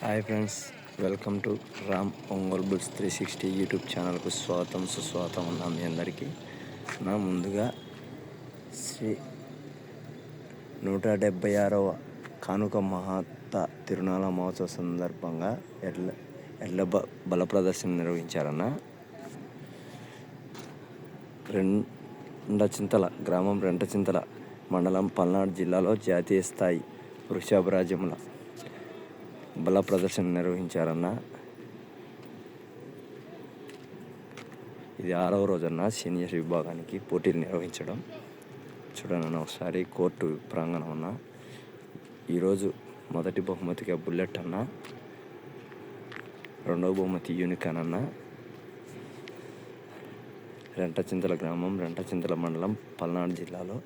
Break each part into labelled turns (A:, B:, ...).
A: Hi friends welcome to Ram Ongole bulls three sixty YouTube ఛానల్కు స్వాగతం సుస్వాగతం అన్నా మీ అందరికీ. నా ముందుగా శ్రీ నూట డెబ్బై ఆరవ కానుక మహాత్త తిరునాళ మహోత్సవ సందర్భంగా ఎడ్ల ఎడ్ల బ బల ప్రదర్శన నిర్వహించారన్న రెండచింతల గ్రామం రెండచింతల మండలం పల్నాడు జిల్లాలో జాతీయ స్థాయి వృషభరాజ్యముల బల ప్రదర్శన నిర్వహించారన్న. ఇది ఆరవ రోజన్న సీనియర్ విభాగానికి పోటీలు నిర్వహించడం. చూడనన్న ఒకసారి కోర్టు ప్రాంగణం అన్న. ఈరోజు మొదటి బహుమతిగా బుల్లెట్ అన్న. రెండవ బహుమతి యూనికాన్ అన్న. రెంటచింతల గ్రామం రెంటచింతల మండలం పల్నాడు జిల్లాలో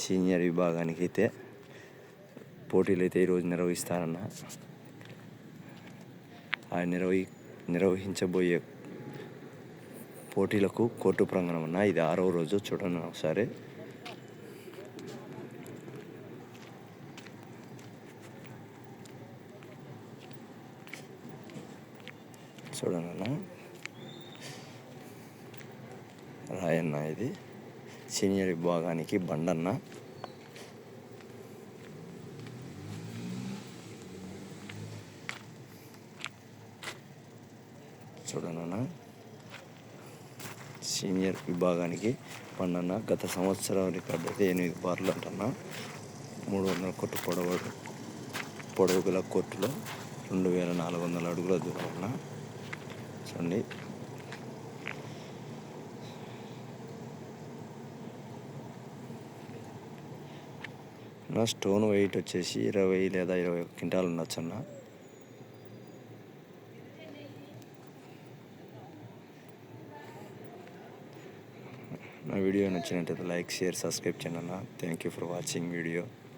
A: సీనియర్ విభాగానికి అయితే పోటీలు అయితే ఈరోజు నిర్వహిస్తారన్న. ఆ నిర్వహి నిర్వహించబోయే పోటీలకు కోర్టు ప్రాంగణం అన్న ఇది ఆరవ రోజు. చూడండి ఒకసారి. చూడండి రాయన్న ఇది. సీనియర్ విభాగానికి బండన్న. చూడనన్న. సీనియర్ విభాగానికి పండన్న గత సంవత్సరం రికార్డు అయితే ఎనిమిది బార్లు అంటన్నా. మూడు వందల కొట్టు పొడవు పొడవు గల కోర్టులో రెండు వేల నాలుగు వందల అడుగుల దూరం అన్న చూడండి. నా స్టోన్ వెయిట్ వచ్చేసి ఇరవై లేదా ఇరవై ఒక క్వింటాలు ఉండొచ్చు అన్న నా వీడియో నచ్చినట్టయితే లైక్ షేర్ సబ్స్క్రైబ్ చేయండి అన్న. Thank you for watching video